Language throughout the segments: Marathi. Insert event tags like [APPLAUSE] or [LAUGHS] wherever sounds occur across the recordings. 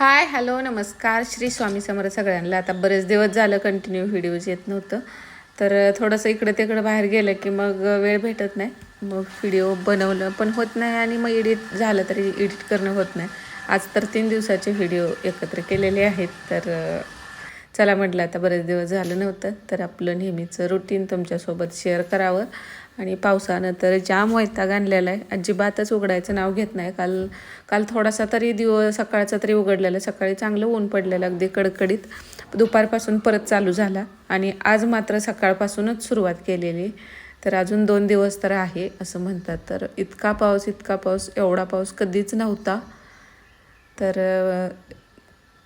हाय हॅलो नमस्कार. श्री स्वामी समोर सगळ्यांना. आता बरेच दिवस झालं कंटिन्यू व्हिडिओज येत नव्हतं. तर थोडंसं इकडं तिकडं बाहेर गेलं की मग वेळ भेटत नाही. मग व्हिडिओ बनवलं पण होत नाही आणि मग एडिट झालं तरी एडिट करणं होत नाही. आज तर तीन दिवसाचे व्हिडिओ एकत्र केलेले आहेत. तर चला म्हटलं आता बरेच दिवस झालं नव्हतं. तर आपलं नेहमीचं रुटीन तुमच्यासोबत शेअर करावं. आणि पावसानं तर जाम वैताग आणलेला आहे अजिबातच उघडायचं नाव घेत नाही. काल काल थोडासा तरी दिवस सकाळचा तरी उघडलेला. सकाळी चांगलं ऊन पडलेलं अगदी कडकडीत. दुपारपासून परत चालू झाला आणि आज मात्र सकाळपासूनच सुरुवात केलेली. तर अजून दोन दिवस तर आहे असं म्हणतात. तर इतका पाऊस इतका पाऊस एवढा पाऊस कधीच नव्हता. तर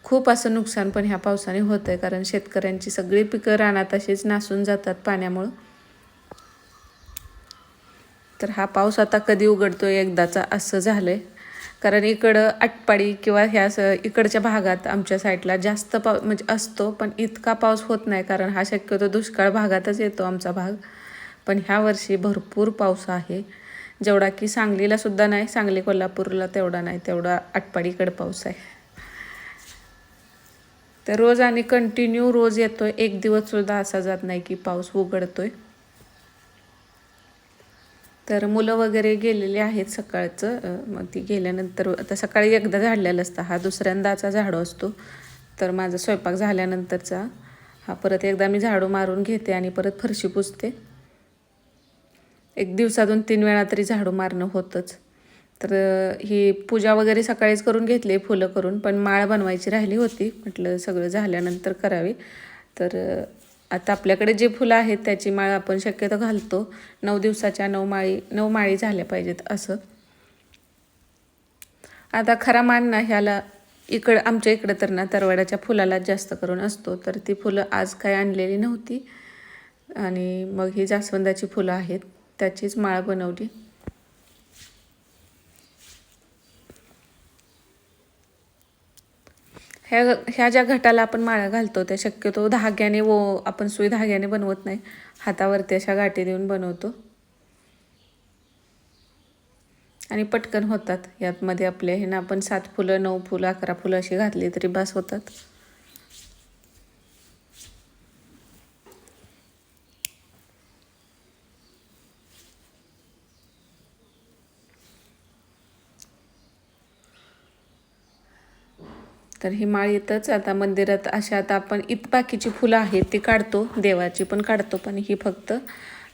खूप असं नुकसान पण ह्या पावसाने होतं आहे कारण शेतकऱ्यांची सगळी पिकं रानात अशीच नासून जातात पाण्यामुळं. तर हा पाऊस आता कधी उघडतो एकदाचा असं झालं आहे कारण इकडं आटपाडी किंवा ह्या स इकडच्या भागात आमच्या साईडला जास्त पाऊ म्हणजे असतो पण इतका पाऊस होत नाही कारण हा शक्यतो दुष्काळ भागातच येतो आमचा भाग. पण ह्या वर्षी भरपूर पाऊस आहे. जेवढा की सांगलीला सुद्धा नाही सांगली कोल्हापूरला तेवढा नाही तेवढा आटपाडीकडे पाऊस आहे. तर रोज आणि कंटिन्यू रोज येतोय. एक दिवस सुद्धा असा जात नाही की पाऊस उघडतोय. तर मुलं वगैरे गेलेली आहेत सकाळचं. मग ती गेल्यानंतर आता सकाळी एकदा झाडलेलं असतं. हा दुसऱ्यांदाचा झाडू असतो. तर माझा स्वयंपाक झाल्यानंतरचा. हा परत एकदा मी झाडू मारून घेते आणि परत फरशी पुसते. एक दिवसातून तीन वेळा तरी झाडू मारणं होतंच. तर ही पूजा वगैरे सकाळीच करून घेतली फुलं करून. पण माळ बनवायची राहिली होती. म्हटलं सगळं झाल्यानंतर करावी. तर आता आपल्याकडे जे फुलं आहेत त्याची माळ आपण शक्यतो घालतो. नऊ दिवसाच्या नऊ माळी नऊ माळी झाल्या पाहिजेत असं. आता खरा मान ना ह्याला इकडं आमच्या इकडं तर ना तरवाड्याच्या फुलाला जास्त करून असतो. तर ती फुलं आज काय आणलेली नव्हती. आणि मग ही जास्वंदाची फुलं आहेत. त्याचीच माळ बनवली. ह्या ह्या ज्या घटाला आपण माळा घालतो त्या शक्यतो धाग्याने वो आपण सुई धाग्याने बनवत नाही. हातावरती अशा गाठी देऊन बनवतो. आणि पटकन होतात. यातमध्ये आपले हे ना आपण सात फुलं नऊ फुलं अकरा फुलं अशी घातली तरी बास होतात. तर ही माळ येतच. आता मंदिरात अशा आता आपण इत बाकीची फुलं आहेत ती काढतो देवाची पण काढतो पण ही फक्त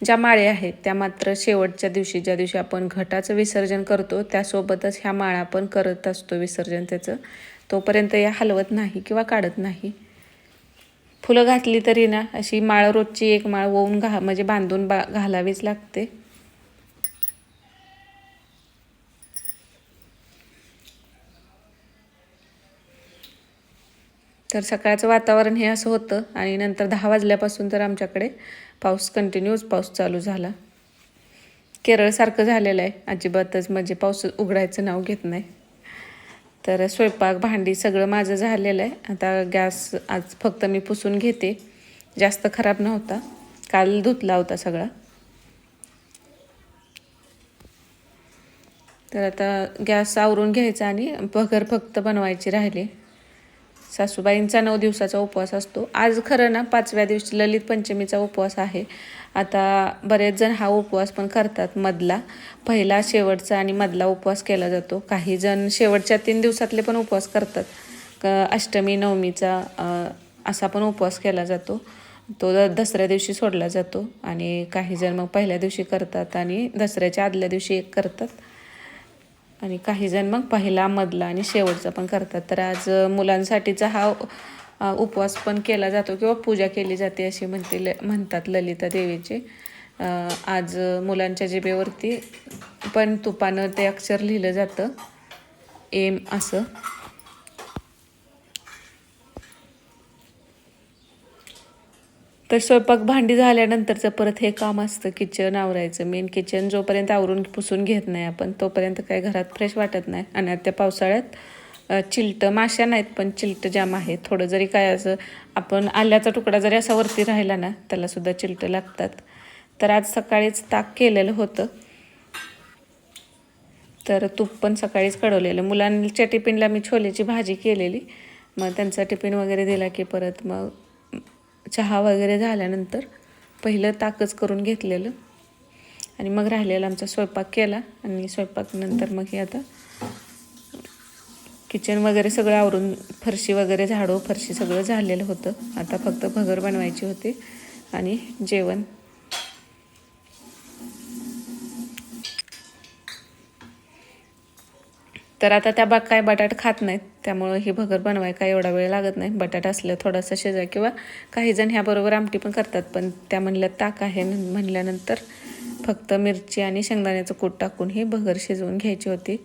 ज्या माळे आहेत त्या मात्र शेवटच्या दिवशी ज्या दिवशी आपण घटाचं विसर्जन करतो त्यासोबतच ह्या माळा पण करत असतो विसर्जन त्याचं. तोपर्यंत या हलवत नाही किंवा काढत नाही. फुलं घातली तरी ना अशी माळ रोजची एक माळ ओवून घा म्हणजे बांधून बा घालावीच लागते. तर सकाळचं वातावरण हे असं होतं आणि नंतर दहा वाजल्यापासून तर आमच्याकडे पाऊस कंटिन्यूच पाऊस चालू झाला. केरळसारखं झालेलं आहे. अजिबातच म्हणजे पाऊस उघडायचं नाव घेत नाही. तर स्वयंपाक भांडी सगळं माझं झालेलं आहे. आता गॅस आज फक्त मी पुसून घेते. जास्त खराब नव्हता. काल धुतला होता सगळा. तर आता गॅस आवरून घ्यायचा आणि भगर फक्त बनवायची राहिली. सासूबाईंचा नऊ दिवसाचा उपवास असतो. आज खरं ना पाचव्या दिवशी ललित पंचमीचा उपवास आहे. आता बरेच जण हा उपवास पण करतात मधला. पहिला शेवटचा आणि मधला उपवास केला जातो. काही जण शेवटच्या तीन दिवसातले पण उपवास करतात. क अष्टमी नवमीचा असा पण उपवास केला जातो. तो दसऱ्या दिवशी सोडला जातो आणि काही जण मग पहिल्या दिवशी करतात आणि दसऱ्याच्या आदल्या दिवशी एक करतात. आणि काही जण मग पहिला मधला आणि शेवटचा पण करतात. तर आज मुलांसाठीचा हा उपवास पण केला जातो किंवा पूजा केली जाते अशी म्हणते ल म्हणतात ललिता देवीचे. आज मुलांच्या जिबेवरती पण तुपानं ते अक्षर लिहिलं जातं. एम असं. तर स्वयंपाक भांडी झाल्यानंतरचं परत हे काम असतं किचन आवरायचं. मेन किचन जोपर्यंत आवरून पुसून घेत नाही आपण तोपर्यंत काही घरात फ्रेश वाटत नाही. आणि त्या पावसाळ्यात चिलटं माश्या नाहीत पण चिलटं जाम आहे. थोडं जरी काय असं आपण आल्याचा तुकडा जरी असा वरती राहिला ना त्यालासुद्धा चिलटं लागतात. तर आज सकाळीच ताक केलेलं होतं. तर तूप पण सकाळीच कळवलेलं मुलांच्या टिफिनला मी छोलेची भाजी केलेली. मग त्यांचा टिफिन वगैरे दिला की परत मग चहा वगैरे झाल्यानंतर पहिलं ताकच करून घेतलेलं. आणि मग राहिलेला आमचा स्वयंपाक केला. आणि स्वयंपाकनंतर मग हे आता किचन वगैरे सगळं आवरून फरशी वगैरे झाडो फरशी सगळं झालेलं होतं. आता फक्त भगर बनवायची होती. आणि जेवण तर आता त्या बाग काय बटाट खात नाहीत. त्यामुळं ही भगर बनवाय काय एवढा वेळ लागत नाही. बटाटा असलं थोडासा शेजा किंवा काही जण ह्याबरोबर आमटी पण करतात. पण त्या म्हणल्या ताक आहे. न- म्हणल्यानंतर फक्त मिरची आणि शेंगदाण्याचं कूट टाकून ही भगर शिजवून घ्यायची होती.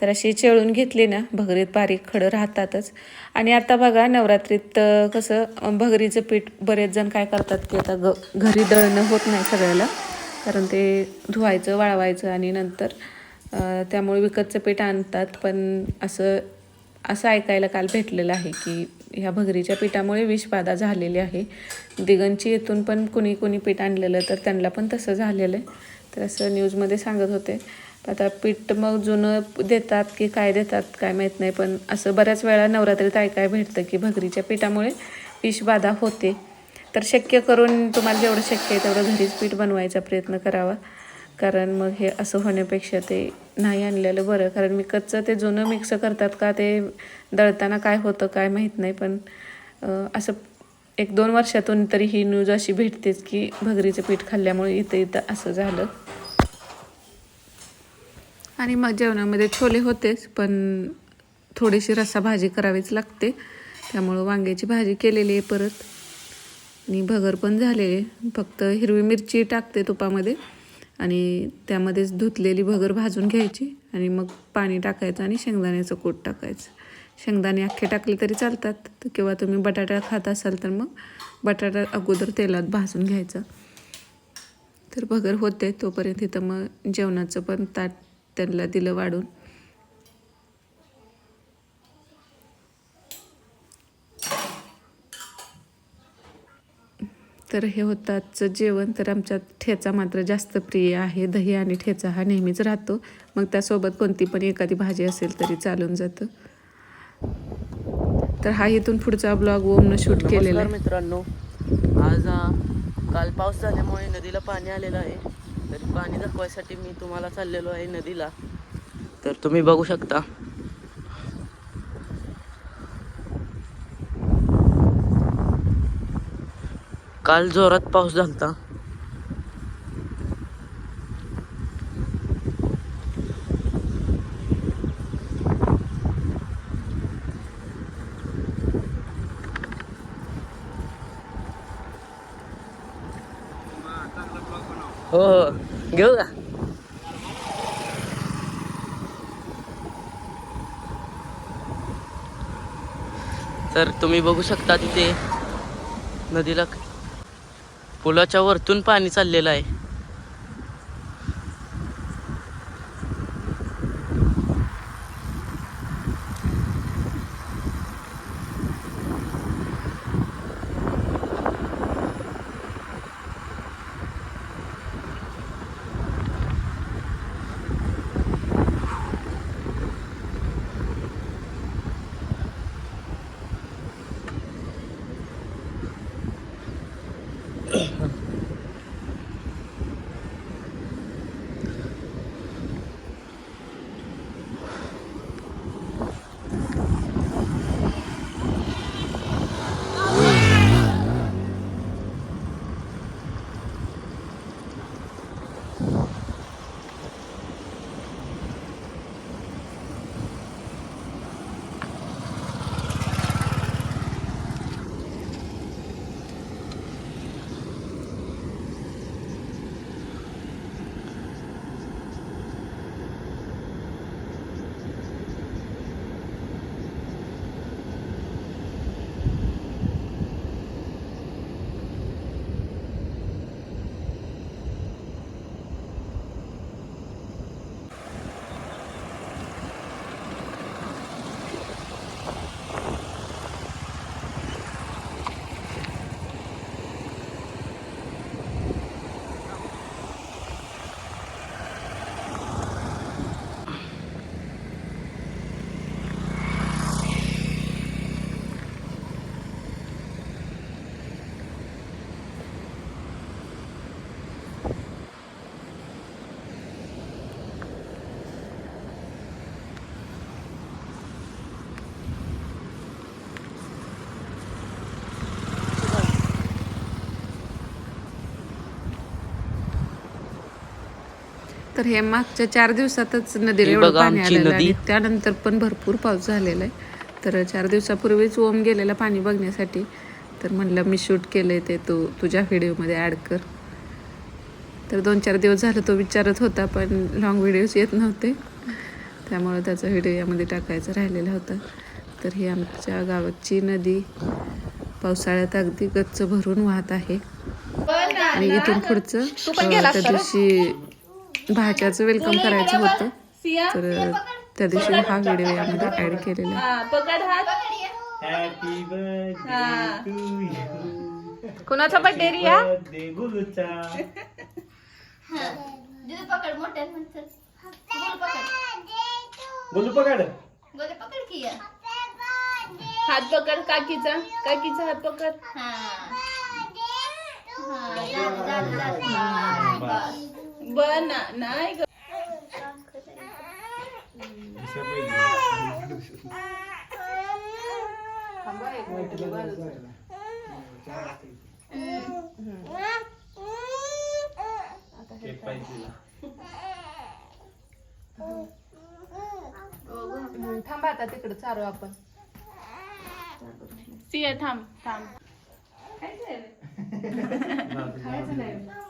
तर अशी चेळून घेतली ना भगरीत बारीक खडं राहतातच. आणि आता बघा नवरात्रीत कसं भगरीचं पीठ बरेच जण काय करतात की आता ग घरी दळणं होत नाही सगळ्याला. कारण ते धुवायचं वाळवायचं आणि नंतर त्यामुळे विकतचं पीठ आणतात पण असं असं ऐकायला काल भेटलेलं आहे की ह्या भगरीच्या पिठामुळे विषबाधा झालेली आहे. दिगंची येथून पण कुणी कुणी पीठ आणलेलं तर त्यांना पण तसं झालेलं आहे. तर असं न्यूजमध्ये सांगत होते. आता पीठ मग जुनं देतात की काय देतात काय माहीत नाही पण असं बऱ्याच वेळा नवरात्रीत ऐकाय भेटतं की भगरीच्या पिठामुळे विषबाधा होते. तर शक्य करून तुम्हाला जेवढं शक्य आहे तेवढं घरीच पीठ बनवायचा प्रयत्न करावा. कारण मग हे असं होण्यापेक्षा ते नाही आणलेलं बरं. कारण मी कच्चं ते जुनं मिक्स करतात का ते दळताना काय होतं काय माहीत नाही. पण असं एक दोन वर्षातून तरी ही न्यूज अशी भेटतेच की भगरीचं पीठ खाल्ल्यामुळे इथं इथं असं झालं. आणि मग जेवणामध्ये छोले होतेच पण थोडीशी रस्सा भाजी करावीच लागते. त्यामुळं वांग्याची भाजी केलेली आहे परत. आणि भगर पण झालेली. आहे. फक्त हिरवी मिरची टाकते तुपामध्ये. आणि त्यामध्येच धुतलेली भगर भाजून घ्यायची आणि मग पाणी टाकायचं आणि शेंगदाण्याचं कूट टाकायचं. शेंगदाणे अख्खे टाकले तरी चालतात. तर किंवा तुम्ही बटाटा खात असाल तर मग बटाटा अगोदर तेलात भाजून घ्यायचा. तर भगर होते तोपर्यंत इथं मग जेवणाचं पण ताट त्यांना दिलं वाढून. तर हे होतं आजचं जेवण तर आमच्यात ठेचा मात्र जास्त प्रिय आहे. दही आणि ठेचा हा नेहमीच राहतो. मग त्यासोबत कोणती पण एखादी भाजी असेल तरी चालून जातं. तर हा इथून पुढचा ब्लॉग ओमनं शूट केलेला मित्रांनो आज काल पाऊस झाल्यामुळे नदीला पाणी आलेलं आहे. तर पाणी दाखवायसाठी मी तुम्हाला चाललेलो आहे नदीला. तर तुम्ही बघू शकता. काल जोरात पाऊस झाला हो हो. घेऊ का? तर तुम्ही बघू शकता तिथे नदीला पुलाच्या वरतून पाणी चाललेलं आहे. तर हे मागच्या चार दिवसातच नदीला एवढं बघा पाणी आमची आलेलं नदी. आणि त्यानंतर पण भरपूर पाऊस झालेला आहे. तर चार दिवसापूर्वीच ओम गेलेला पाणी बघण्यासाठी. तर म्हणलं मी शूट केलंय ते तू तुझ्या व्हिडिओमध्ये ॲड कर. तर दोन चार दिवस झालं तो विचारत होता पण लॉंग व्हिडिओज येत नव्हते. त्यामुळे त्याचा व्हिडिओ यामध्ये टाकायचा राहिलेला होता. तर ही आमच्या गावाची नदी पावसाळ्यात अगदी गच्च भरून वाहत आहे. आणि इथून पुढचं अं, त्या दिवशी भाच्याचं वेलकम करायचं होतं. तर त्या दिवशी हा व्हिडिओ यामध्ये ऍड केलेला आहे. पकड हात. Happy birthday to you? कुणाचा बर्थडे रिया पकड बोल. हात पकड काकीचा. काकीचा हात पकड. बना नाही ग. थांबा आता तिकडे चालू आपण. सिया थांब थांब. [LAUGHS]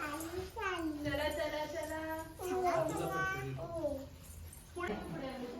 चला चला चला. पुढे पुढे.